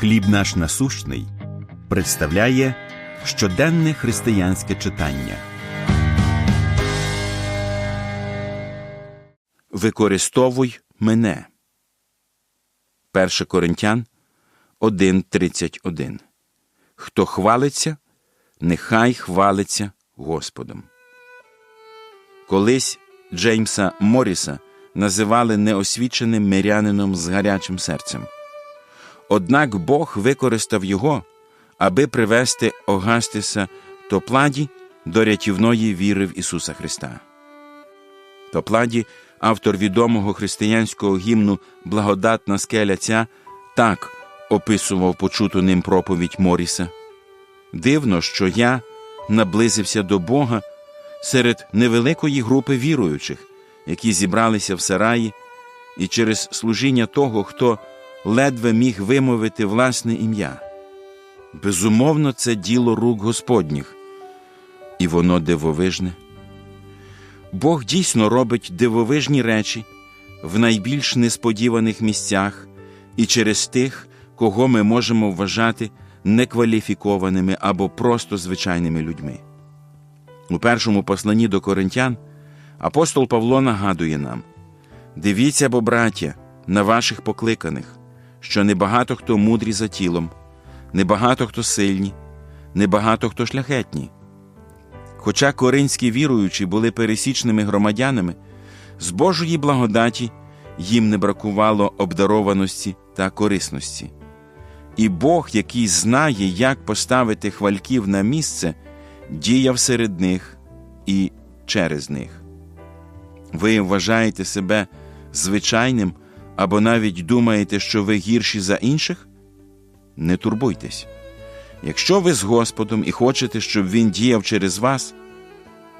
Хліб наш насущний представляє щоденне християнське читання. Використовуй мене. 1 Коринтян 1.31 Хто хвалиться, нехай хвалиться Господом. Колись Джеймса Моріса називали неосвіченим мирянином з гарячим серцем. Однак Бог використав його, аби привести Огастиса Топладі до рятівної віри в Ісуса Христа. Топладі, автор відомого християнського гімну Благодатна скеля ця, так описував почуту ним проповідь Моріса. Дивно, що я наблизився до Бога серед невеликої групи віруючих, які зібралися в сараї, і через служіння того, хто ледве міг вимовити власне ім'я. Безумовно, це діло рук Господніх, і воно дивовижне. Бог дійсно робить дивовижні речі в найбільш несподіваних місцях і через тих, кого ми можемо вважати некваліфікованими або просто звичайними людьми. У першому посланні до коринтян апостол Павло нагадує нам: дивіться, бо, браття, на ваших покликаних, що небагато хто мудрі за тілом, небагато хто сильні, небагато хто шляхетні. Хоча коринські віруючі були пересічними громадянами, з Божої благодаті їм не бракувало обдарованості та корисності. І Бог, який знає, як поставити хвальків на місце, діяв серед них і через них. Ви вважаєте себе звичайним або навіть думаєте, що ви гірші за інших? Не турбуйтесь. Якщо ви з Господом і хочете, щоб Він діяв через вас,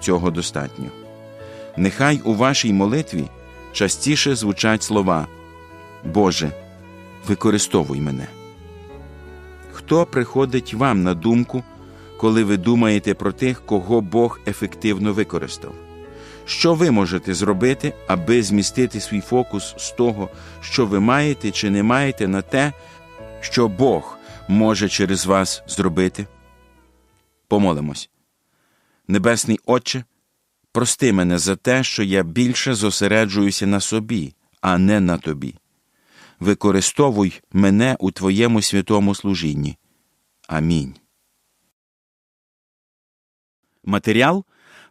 цього достатньо. Нехай у вашій молитві частіше звучать слова Боже, використовуй мене. Хто приходить вам на думку, коли ви думаєте про тих, кого Бог ефективно використав? Що ви можете зробити, аби змістити свій фокус з того, що ви маєте чи не маєте, на те, що Бог може через вас зробити? Помолимось. Небесний Отче, прости мене за те, що я більше зосереджуюся на собі, а не на тобі. Використовуй мене у Твоєму святому служінні. Амінь. Матеріал